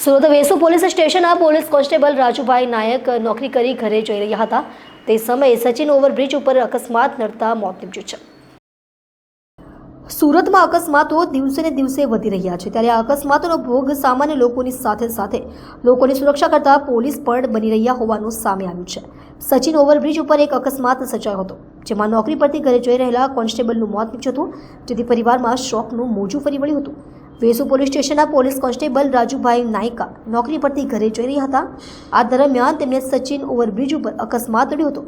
Surat Vesu police સ્ટેશનના police constable Rajubhai Nayak નોકરી કરી ઘરે જઈ રહ્યા હતા તે સમયે સચિન ઓવરબ્રિજ ઉપર અકસ્માત નડતા મોત નીપજ્યું છે સુરતમાં અકસ્માતો દિવસે ને દિવસે વધી રહ્યા છે ત્યારે આ અકસ્માતોનો ભોગ સામાન્ય લોકોની સાથે સાથે લોકોની સુરક્ષા કરતા પોલીસ પણ બની રહ્યા હોવાનું સામે આવ્યું છે। સચિન ઓવરબ્રિજ ઉપર એક અકસ્માત સર્જાયો હતો, જેમાં નોકરી પરથી ઘરે જઈ રહેલા કોન્સ્ટેબલનું મોત નીપજ્યું હતું, જેથી પરિવારમાં શોકનું મોજું ફરી વળ્યું હતું। વેસુ પોલીસ સ્ટેશનના પોલીસ કોન્સ્ટેબલ રાજુભાઈ નાયકા નોકરી પરથી ઘરે જઈ રહ્યા હતા. આ દરમિયાન તેમને સચિન ઓવરબ્રિજ ઉપર અકસ્માત નડ્યો હતો.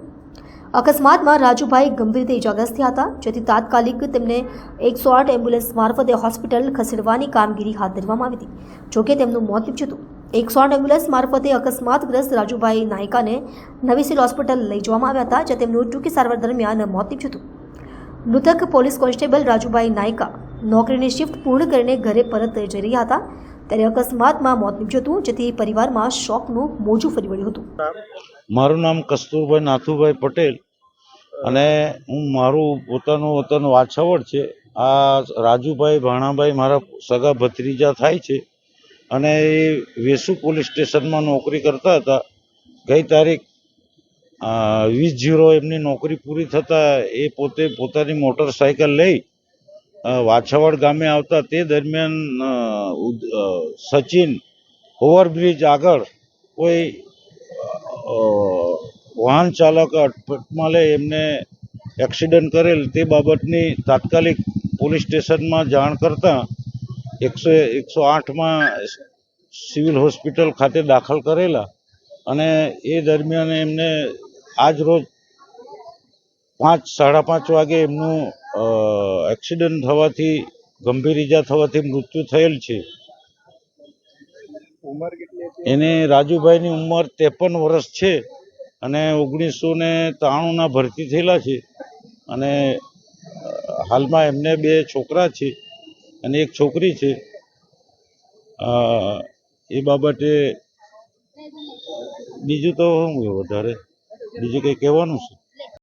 અકસ્માતમાં રાજુભાઈ ગંભીર રીતે ઇજાગ્રસ્ત થયા હતા. જેથી તાત્કાલિક તેમને એકસો આઠ એમ્બ્યુલન્સ મારફતે હોસ્પિટલ ખસેડવાની કામગીરી હાથ ધરવામાં આવી હતી. જોકે તેમનું મોત નીપજ્યું હતું. એકસો આઠ એમ્બ્યુલન્સ મારફતે અકસ્માતગ્રસ્ત રાજુભાઈ નાયકાને નવી હોસ્પિટલ લઈ જવામાં આવ્યા હતા, જ્યાં તેમનું ટૂંકી સારવાર દરમિયાન મોત નીપજ્યું હતું. મૃતક પોલીસ કોન્સ્ટેબલ રાજુભાઈ નાયકા નોકરીની શિફ્ટ પૂર્ણ કરીને ઘરે પરત જઈ રહ્યા હતા, ત્યારે અકસ્માતમાં મોત નીપજ્યું હતું, જેથી પરિવારમાં શોકનું મોજું ફરી વળ્યું હતું. મારું નામ કસ્તુરભાઈ નાથુભાઈ પટેલ અને હું મારું પોતાનું વતન વાછાવડ છે. આ રાજુભાઈ ભાણાભાઈ મારા સગા ભત્રીજા થાય છે અને એ વેસુ પોલીસ સ્ટેશનમાં નોકરી કરતા હતા. ગઈ તારીખ વીસ જીરો એમની નોકરી પૂરી થતાં એ પોતે પોતાની મોટરસાયકલ લઈ વાછાવડ ગામે આવતા તે દરમિયાન સચિન ઓવરબ્રિજ આગળ કોઈ વાહન ચાલક અટપટમાં લઈ એમને એક્સિડન્ટ કરેલ તે બાબતની તાત્કાલિક પોલીસ સ્ટેશનમાં જાણ કરતાં એકસો એકસો આઠમાં સિવિલ હોસ્પિટલ ખાતે દાખલ કરેલા અને એ દરમિયાન એમને આજ રોજ પાંચ, સાડા પાંચ વાગે એમનું એક્સિડન્ટ થવાથી ગંભીર ઈજા થવાથી મૃત્યુ થયેલ છે. એને રાજુભાઈની ઉંમર ત્રેપન વર્ષ છે અને ઓગણીસો ને ત્રાણુંના ભરતી થયેલા છે. અને હાલમાં એમને બે છોકરા છે અને એક છોકરી છે. એ બાબતે બીજું તો શું વધારે બીજું કંઈ કહેવાનું છે?